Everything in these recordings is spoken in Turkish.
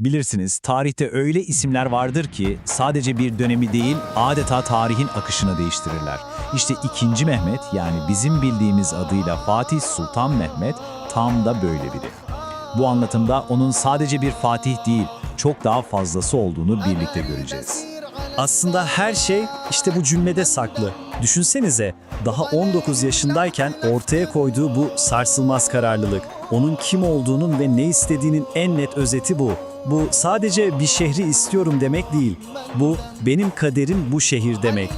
Bilirsiniz tarihte öyle isimler vardır ki sadece bir dönemi değil adeta tarihin akışını değiştirirler. İşte 2. Mehmet yani bizim bildiğimiz adıyla Fatih Sultan Mehmet tam da böyle biri. Bu anlatımda onun sadece bir fatih değil çok daha fazlası olduğunu birlikte göreceğiz. Aslında her şey işte bu cümlede saklı. Düşünsenize, daha 19 yaşındayken ortaya koyduğu bu sarsılmaz kararlılık, onun kim olduğunun ve ne istediğinin en net özeti bu. Bu sadece bir şehri istiyorum demek değil. Bu benim kaderim bu şehir demek.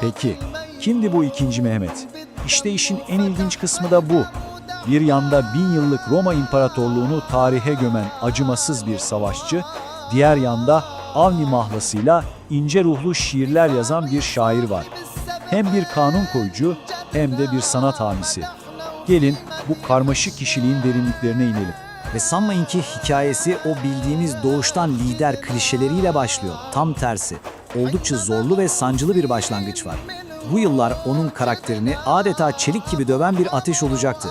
Peki, kimdi bu ikinci Mehmet? İşte işin en ilginç kısmı da bu. Bir yanda bin yıllık Roma İmparatorluğunu tarihe gömen acımasız bir savaşçı, diğer yanda Avni mahlasıyla ince ruhlu şiirler yazan bir şair var. Hem bir kanun koyucu hem de bir sanat hamisi. Gelin bu karmaşık kişiliğin derinliklerine inelim. Ve sanmayın ki hikayesi o bildiğimiz doğuştan lider klişeleriyle başlıyor. Tam tersi. Oldukça zorlu ve sancılı bir başlangıç var. Bu yıllar onun karakterini adeta çelik gibi döven bir ateş olacaktı.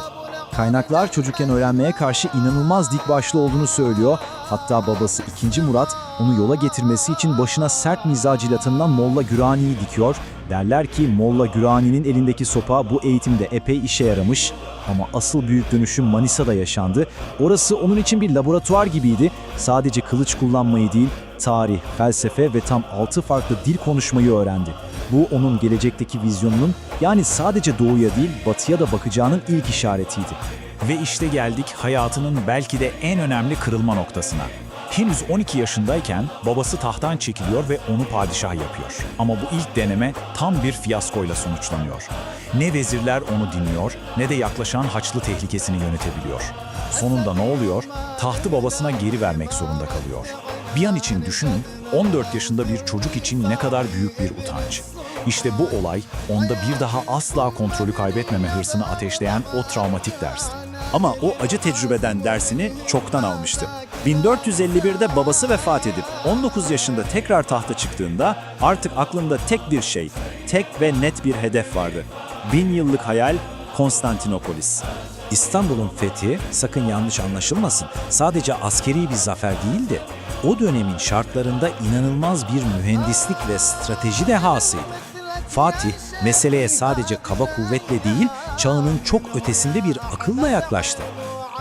Kaynaklar çocukken öğrenmeye karşı inanılmaz dik başlı olduğunu söylüyor. Hatta babası 2. Murat onu yola getirmesi için başına sert mizacıyla tanınan Molla Gürani'yi dikiyor. Derler ki Molla Gürani'nin elindeki sopa bu eğitimde epey işe yaramış. Ama asıl büyük dönüşüm Manisa'da yaşandı. Orası onun için bir laboratuvar gibiydi. Sadece kılıç kullanmayı değil, tarih, felsefe ve tam 6 farklı dil konuşmayı öğrendi. Bu onun gelecekteki vizyonunun yani sadece doğuya değil batıya da bakacağının ilk işaretiydi. Ve işte geldik hayatının belki de en önemli kırılma noktasına. Henüz 12 yaşındayken babası tahttan çekiliyor ve onu padişah yapıyor. Ama bu ilk deneme tam bir fiyaskoyla sonuçlanıyor. Ne vezirler onu dinliyor ne de yaklaşan Haçlı tehlikesini yönetebiliyor. Sonunda ne oluyor? Tahtı babasına geri vermek zorunda kalıyor. Bir an için düşünün 14 yaşında bir çocuk için ne kadar büyük bir utanç. İşte bu olay onda bir daha asla kontrolü kaybetmeme hırsını ateşleyen o travmatik dersti. Ama o acı tecrübeden dersini çoktan almıştı. 1451'de babası vefat edip 19 yaşında tekrar tahta çıktığında artık aklında tek bir şey, tek ve net bir hedef vardı. Bin yıllık hayal Konstantinopolis. İstanbul'un fethi, sakın yanlış anlaşılmasın, sadece askeri bir zafer değildi. O dönemin şartlarında inanılmaz bir mühendislik ve strateji dehasıydı. Fatih, meseleye sadece kaba kuvvetle değil, çağının çok ötesinde bir akılla yaklaştı.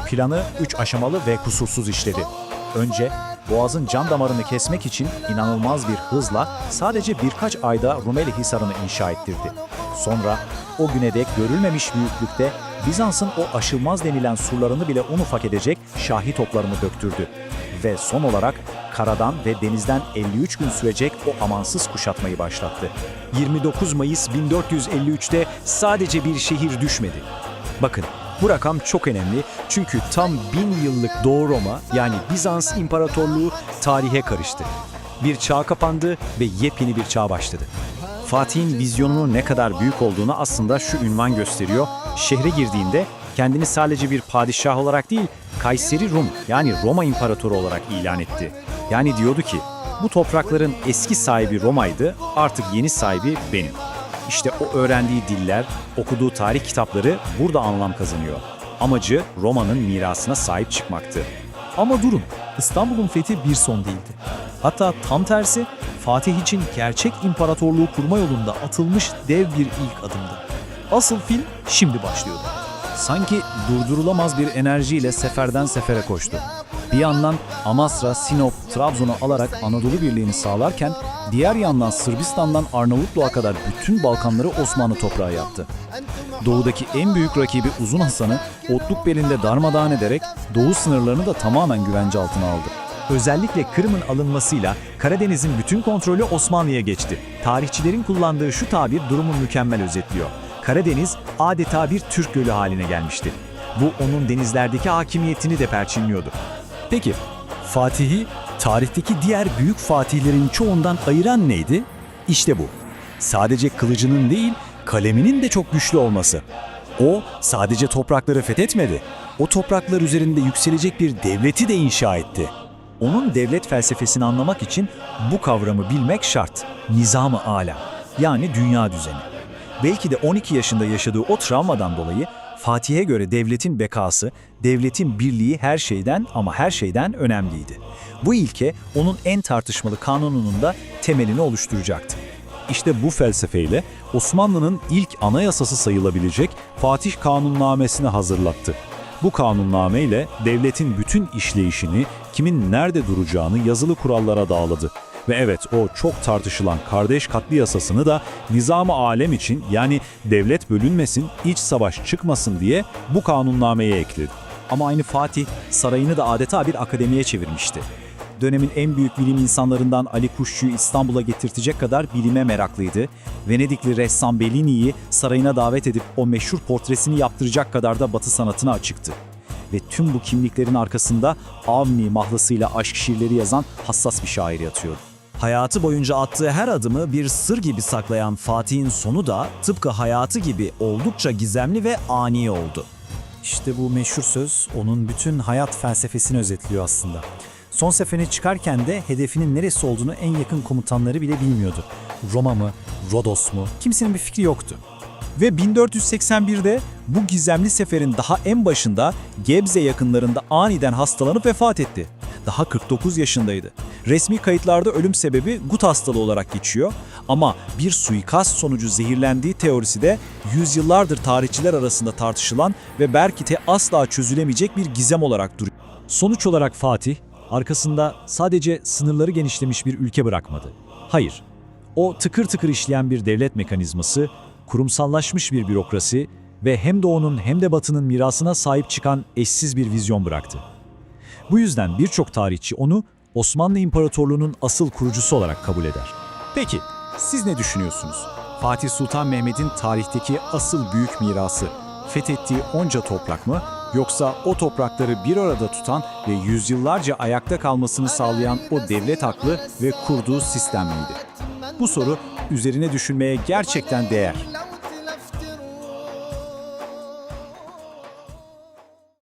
Planı 3 aşamalı ve kusursuz işledi. Önce Boğaz'ın can damarını kesmek için inanılmaz bir hızla sadece birkaç ayda Rumeli Hisarı'nı inşa ettirdi. Sonra o güne dek görülmemiş büyüklükte Bizans'ın o aşılmaz denilen surlarını bile un ufak edecek şahi toplarını döktürdü. Ve son olarak karadan ve denizden 53 gün sürecek o amansız kuşatmayı başlattı. 29 Mayıs 1453'te sadece bir şehir düşmedi. Bakın bu rakam çok önemli çünkü tam bin yıllık Doğu Roma yani Bizans İmparatorluğu tarihe karıştı. Bir çağ kapandı ve yepyeni bir çağ başladı. Fatih'in vizyonunun ne kadar büyük olduğunu aslında şu ünvan gösteriyor. Şehre girdiğinde kendini sadece bir padişah olarak değil, Kayseri Rum yani Roma İmparatoru olarak ilan etti. Yani diyordu ki bu toprakların eski sahibi Roma'ydı, artık yeni sahibi benim. İşte o öğrendiği diller, okuduğu tarih kitapları burada anlam kazanıyor. Amacı Roma'nın mirasına sahip çıkmaktı. Ama durun, İstanbul'un fethi bir son değildi. Hatta tam tersi, Fatih için gerçek imparatorluğu kurma yolunda atılmış dev bir ilk adımdı. Asıl film şimdi başlıyordu. Sanki durdurulamaz bir enerjiyle seferden sefere koştu. Bir yandan Amasra, Sinop, Trabzon'u alarak Anadolu Birliği'ni sağlarken diğer yandan Sırbistan'dan Arnavutluğa kadar bütün Balkanları Osmanlı toprağı yaptı. Doğudaki en büyük rakibi Uzun Hasan'ı otluk belinde darmadağın ederek doğu sınırlarını da tamamen güvence altına aldı. Özellikle Kırım'ın alınmasıyla Karadeniz'in bütün kontrolü Osmanlı'ya geçti. Tarihçilerin kullandığı şu tabir durumu mükemmel özetliyor. Karadeniz adeta bir Türk gölü haline gelmişti. Bu onun denizlerdeki hakimiyetini de perçinliyordu. Peki, Fatih'i tarihteki diğer büyük fatihlerin çoğundan ayıran neydi? İşte bu. Sadece kılıcının değil, kaleminin de çok güçlü olması. O sadece toprakları fethetmedi. O topraklar üzerinde yükselecek bir devleti de inşa etti. Onun devlet felsefesini anlamak için bu kavramı bilmek şart. Nizam-ı Ala, yani dünya düzeni. Belki de 12 yaşında yaşadığı o travmadan dolayı Fatih'e göre devletin bekası, devletin birliği her şeyden ama her şeyden önemliydi. Bu ilke onun en tartışmalı kanununun da temelini oluşturacaktı. İşte bu felsefeyle Osmanlı'nın ilk anayasası sayılabilecek Fatih Kanunnamesini hazırlattı. Bu kanunname ile devletin bütün işleyişini, kimin nerede duracağını yazılı kurallara dağladı. Ve evet o çok tartışılan kardeş katli yasasını da nizam-ı alem için yani devlet bölünmesin, iç savaş çıkmasın diye bu kanunnameye ekledi. Ama aynı Fatih sarayını da adeta bir akademiye çevirmişti. Dönemin en büyük bilim insanlarından Ali Kuşçu'yu İstanbul'a getirtecek kadar bilime meraklıydı. Venedikli ressam Bellini'yi sarayına davet edip o meşhur portresini yaptıracak kadar da batı sanatına açıktı. Ve tüm bu kimliklerin arkasında Avni mahlasıyla aşk şiirleri yazan hassas bir şair yatıyordu. Hayatı boyunca attığı her adımı bir sır gibi saklayan Fatih'in sonu da tıpkı hayatı gibi oldukça gizemli ve ani oldu. İşte bu meşhur söz onun bütün hayat felsefesini özetliyor aslında. Son seferine çıkarken de hedefinin neresi olduğunu en yakın komutanları bile bilmiyordu. Roma mı, Rodos mu? Kimsenin bir fikri yoktu. Ve 1481'de bu gizemli seferin daha en başında Gebze yakınlarında aniden hastalanıp vefat etti. Daha 49 yaşındaydı. Resmi kayıtlarda ölüm sebebi gut hastalığı olarak geçiyor ama bir suikast sonucu zehirlendiği teorisi de yüzyıllardır tarihçiler arasında tartışılan ve belki de asla çözülemeyecek bir gizem olarak duruyor. Sonuç olarak Fatih, arkasında sadece sınırları genişlemiş bir ülke bırakmadı. Hayır, o tıkır tıkır işleyen bir devlet mekanizması, kurumsallaşmış bir bürokrasi ve hem Doğu'nun hem de Batı'nın mirasına sahip çıkan eşsiz bir vizyon bıraktı. Bu yüzden birçok tarihçi onu Osmanlı İmparatorluğu'nun asıl kurucusu olarak kabul eder. Peki siz ne düşünüyorsunuz? Fatih Sultan Mehmet'in tarihteki asıl büyük mirası fethettiği onca toprak mı yoksa o toprakları bir arada tutan ve yüzyıllarca ayakta kalmasını sağlayan o devlet aklı ve kurduğu sistem miydi? Bu soru üzerine düşünmeye gerçekten değer.